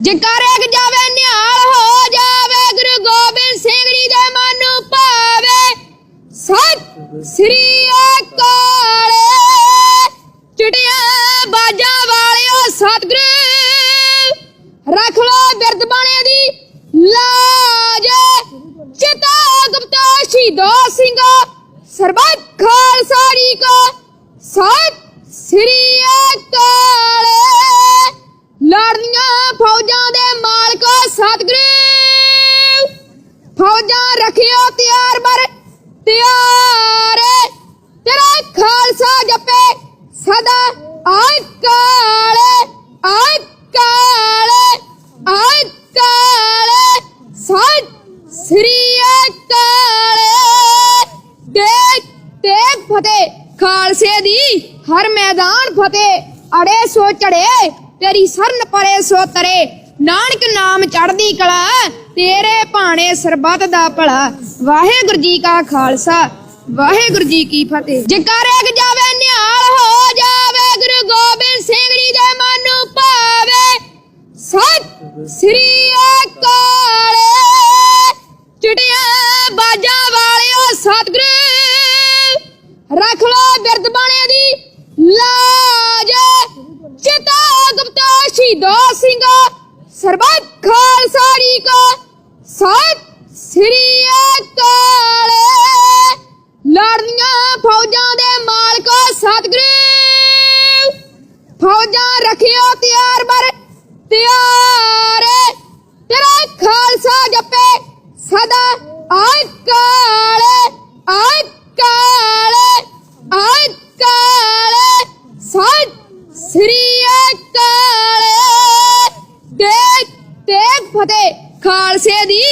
ਜਕਾਰੇ ਜਾਵੇ, ਨਿਹਾਲ ਹੋ ਜਾਵੇ, ਗੁਰੂ ਗੋਬਿੰਦ ਸਿੰਘ ਜੀ ਦੇ ਮਨ ਨੂੰ ਭਾਵੇ ਸਤਿ ਸ੍ਰੀ ਅਕਾਲ। ਚਿੜੀਆਂ ਬਾਜਾਂ ਵਾਲਿਓ, ਸਤਿਗੁਰੂ। ਰੱਖ ਲੋ ਬਿਰਦ ਬਾਣੇ ਦੀ ਲਾਜ। ਚਿਤਾ ਗੁਪਤਾ ਸ਼ਹੀਦੋ ਸਿੰਘ, ਸਰਬੱਤ ਖਾਲਸਾ ਜੀ ਕੋ। ਸਤਿ ਤਿਆਰ ਤੇਰਾ ਖਾਲਸਾ ਜਪੇ, ਸਦਾ ਅਕਾਲ ਅਕਾਲ ਅਕਾਲ ਸਤਿ ਸ੍ਰੀ ਅਕਾਲ ਦੇਖ ਦੇਖ ਫਤਿਹ। ਖਾਲਸੇ ਦੀ ਹਰ ਮੈਦਾਨ ਫਤਿਹ। ਅੜੇ ਸੋ ਚੜੇ, ਤੇਰੀ ਸਰਨ ਪਰੇ ਸੋ ਤਰੇ। ਨਾਨਕ ਨਾਮ ਚੜਦੀ ਕਲਾ, ਤੇਰੇ ਭਾਣੇ ਸਰਬੱਤ ਦਾ ਭਲਾ। ਵਾਹਿਗੁਰੂ ਜੀ ਕਾ ਖਾਲਸਾ, ਵਾਹਿਗੁਰੂ ਜੀ ਕੀ ਫਤਿਹ। ਜਕਾਰੇ ਜਾਵੇ, ਨਿਹਾਲ ਹੋ ਜਾਵੇ, ਗੁਰੂ ਗੋਬਿੰਦ ਸਿੰਘ ਜੀ ਦੇ ਮਨ ਨੂੰ ਭਾਵੇ, ਸਤਿ ਸ੍ਰੀ ਅਕਾਲ। ਚਿੜੀਆਂ ਬਾਜਾਂ ਵਾਲਿਓ, ਸਤਿਗੁਰੂ, ਰੱਖ ਲੋ ਬਿਰਦ ਬਾਣੇ ਦੀ ਲਾਜ। ਚਿਤਾ ਗੁਪਤਾ ਸ਼ਹੀਦੋ ਸਿੰਘ, ਸਰਬੱਤ ਲੜਦੀਆਂ ਫੌਜਾਂ ਦੇ ਮਾਲਕੋ ਸਤਿਗੁਰੂ। ਫੌਜਾਂ ਰੱਖਿਓ ਤਿਆਰ ਬਰ, ਤਿਆਰ। ਤੇਰਾ ਖਾਲਸਾ ਜਪੇ ਸਦਾ ਅਕਾਲ ਅਕਾਲ ਅਕਾਲ ਸਤਿ ਸ੍ਰੀ ਅਕਾਲ। ਦੇਖ ਦੇਖ ਫਤਿਹ, ਖਾਲਸੇ ਦੀ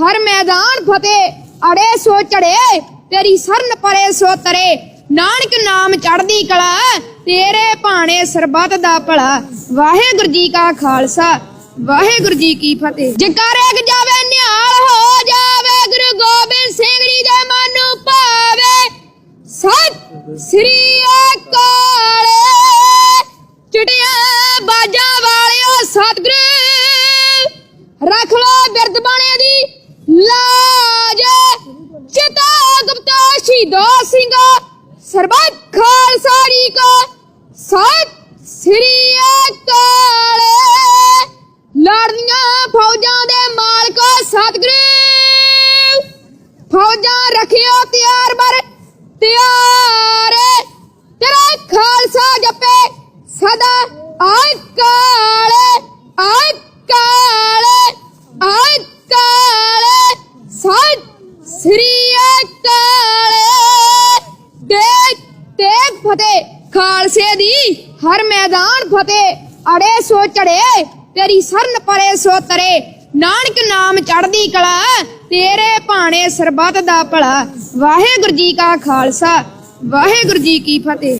ਹਰ ਮੈਦਾਨ ਫਤਿਹ। ਅੜੇ ਸੋ ਚੜੇ। ਤੇਰੀ ਸਰਨ ਪਰੇ ਸੋ ਤਰੇ। ਨਾਨਕ ਨਾਮ ਚੜਦੀ ਕਲਾ, ਤੇਰੇ ਭਾਣੇ ਸਰਬੱਤ ਦਾ ਭਲਾ। ਵਾਹਿਗੁਰੂ ਜੀ ਕਾ ਖਾਲਸਾ, ਵਾਹਿਗੁਰੂ ਜੀ ਕੀ ਫਤਿਹ। ਜਕਾਰੇ ਜਾਵੇ ਨਿਹਾਲ ਹੋ ਜਾਵੇ, ਗੁਰੂ ਗੋਬਿੰਦ ਸਿੰਘ ਜੀ ਦੇ ਮਨ ਨੂੰ ਭਾਵੇ, ਸਤਿ ਸ੍ਰੀ ਅਕਾਲ। ਚਿੜੀਆਂ ਬਾਜਾਂ ਸ਼ਹੀਦੋ ਸਿੰਘ ਸਰਬੱਤ ਖਾਲਸਾ ਜੀ ਕੋ ਸ੍ਰੀ ਅਕਾਲ। ਲੜਦੀਆਂ ਫੌਜਾਂ ਹਰ ਮੈਦਾਨ ਫਤਿਹ ਅੜੇ ਸੋ ਚੜੇ ਤੇਰੀ ਸਰਨ ਪਰੇ ਸੋ ਤਰੇ ਨਾਨਕ ਨਾਮ ਚੜਦੀ ਕਲਾ ਤੇਰੇ ਭਾਣੇ ਸਰਬੱਤ ਦਾ ਭਲਾ ਵਾਹਿਗੁਰੂ ਜੀ ਕਾ ਖਾਲਸਾ ਵਾਹਿਗੁਰੂ ਜੀ ਕੀ ਫਤਿਹ